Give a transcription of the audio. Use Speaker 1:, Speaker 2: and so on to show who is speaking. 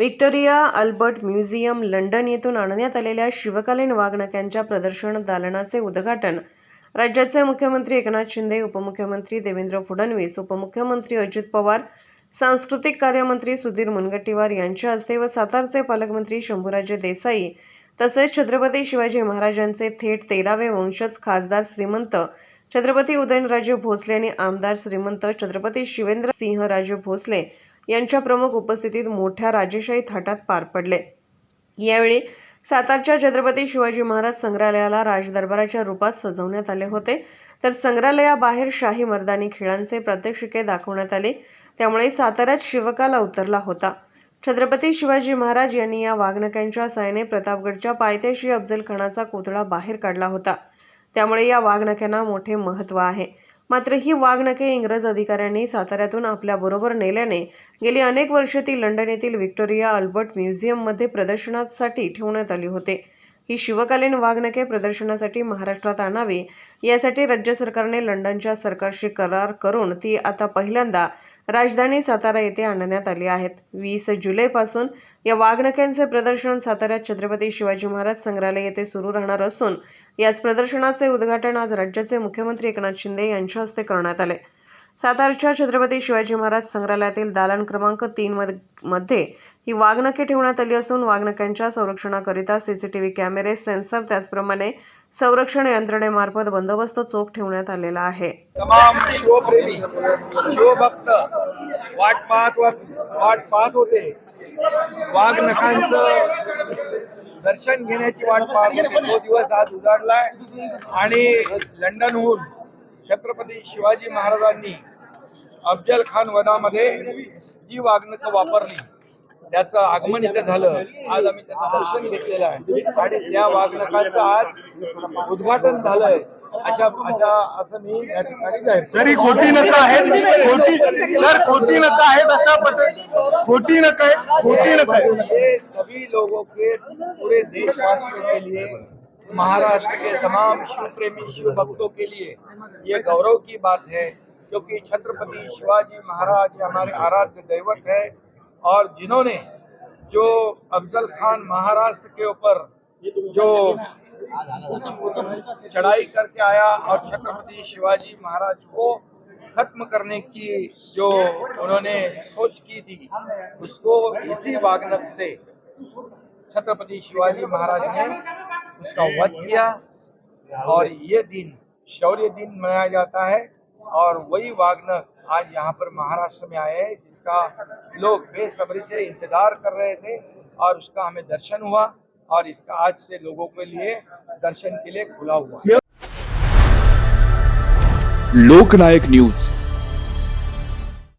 Speaker 1: Victoria Albert museum London येथून आणण्यात आलेल्या शिवकालीन वाघनक्यांच्या प्रदर्शन दालनाचे उद्घाटन. राज्याचे मुख्यमंत्री एकनाथ शिंदे उपमुख्यमंत्री देवेंद्र फडणवीस उपमुख्यमंत्री अजित पवार सांस्कृतिक कार्यमंत्री सुधीर मुनगंटीवार यांच्या हस्ते व सातारचे पालकमंत्री शंभूराजे देसाई तसेच छत्रपती शिवाजी महाराजांचे थेट तेरावे वंशज खासदार श्रीमंत छत्रपती उदयनराजे भोसले आणि आमदार श्रीमंत छत्रपती शिवेंद्र सिंहराजे भोसले यांच्या प्रमुख उपस्थितीत मोठ्या राजेशाही थाटात पार पडले. यावेळी सातारच्या छत्रपती शिवाजी महाराज संग्रहालयाला राजदरबाराच्या रूपात सजवण्यात आले होते. तर संग्रहालयाबाहेर शाही मर्दानी खेळांचे प्रात्यक्षिके दाखवण्यात आले. त्यामुळे साताऱ्यात शिवकाला उतरला होता. छत्रपती शिवाजी महाराज यांनी या वाघनक्यांच्या सायने प्रतापगडच्या पायथ्याशी अफजल खानाचा कोथळा बाहेर काढला होता. त्यामुळे या वाघनक्यांना मोठे महत्त्व आहे. मात्र ही वाघनखे इंग्रज अधिकाऱ्यांनी साताऱ्यातून आपल्याबरोबर नेल्याने गेली अनेक वर्षे ती लंडन येथील व्हिक्टोरिया अल्बर्ट म्युझियममध्ये प्रदर्शनासाठी ठेवण्यात आली होते. ही शिवकालीन वाघनखे प्रदर्शनासाठी महाराष्ट्रात आणावी यासाठी राज्य सरकारने लंडनच्या सरकारशी करार करून ती आता पहिल्यांदा राजधानी सातारा येथे आणण्यात आली आहेत. वीस जुलैपासून या वाघनख्यांचे प्रदर्शन साताऱ्यात छत्रपती शिवाजी महाराज संग्रहालय येथे सुरू राहणार असून याच प्रदर्शनाचे उद्घाटन आज राज्याचे मुख्यमंत्री एकनाथ शिंदे यांच्या हस्ते करण्यात आले. सातारच्या छत्रपती शिवाजी महाराज संग्रहालयातील दालन क्रमांक तीन मध्ये ही वाघनखे ठेवण्यात आली असून वाघनख्यांच्या संरक्षणाकरिता सीसीटीव्ही कॅमेरे सेन्सर त्याचप्रमाणे संरक्षण यंत्रणेमार्फत बंदोबस्त चोख ठेवण्यात आलेला आहे.
Speaker 2: तमाम शिवप्रेमी शिवभक्त वाट पाहत व- वाट पाहत होते. वाघ नखांचं दर्शन घेण्याची वाट पाहत होते. तो दिवस आज उजाडलाय. आणि लंडनहून छत्रपती शिवाजी महाराजांनी अफजल खान वधामध्ये जी वागणूक वापरली त्याचं आगमन इथे झालं. आज आम्ही त्याचं दर्शन घेतलेलं आहे. आणि त्या वागणकाचं आज उद्घाटन झालंय. अशा अशा असं मी या ठिकाणी जाहीर.
Speaker 3: सर ही खोटी नका आहेत. खोटी सर खोटी नका आहेत अशा पद्धत खोटी नका आहे खोटी नका आहे
Speaker 2: ये सभी लोगों के पूरे देशवासियों के लिए महाराष्ट्र के तमाम शिव प्रेमी शिव भक्तों के लिए ये गौरव की बात है क्योंकि छत्रपति शिवाजी महाराज हमारे आराध्य दैवत है। और जिन्होंने जो अफजल खान महाराष्ट्र के ऊपर जो चढ़ाई करके आया और छत्रपति शिवाजी महाराज को खत्म करने की जो उन्होंने सोच की थी उसको इसी वागनक से छत्रपति शिवाजी महाराज ने उसका वध किया और ये दिन शौर्य दिन मनाया जाता है और वही वागनक आज यहाँ पर महाराष्ट्र में आए हैं, जिसका लोग बेसब्री से इंतज़ार कर रहे थे और उसका हमें दर्शन हुआ और इसका आज से लोगों के लिए दर्शन के लिए खुला हुआ।
Speaker 4: लोकनायक न्यूज़।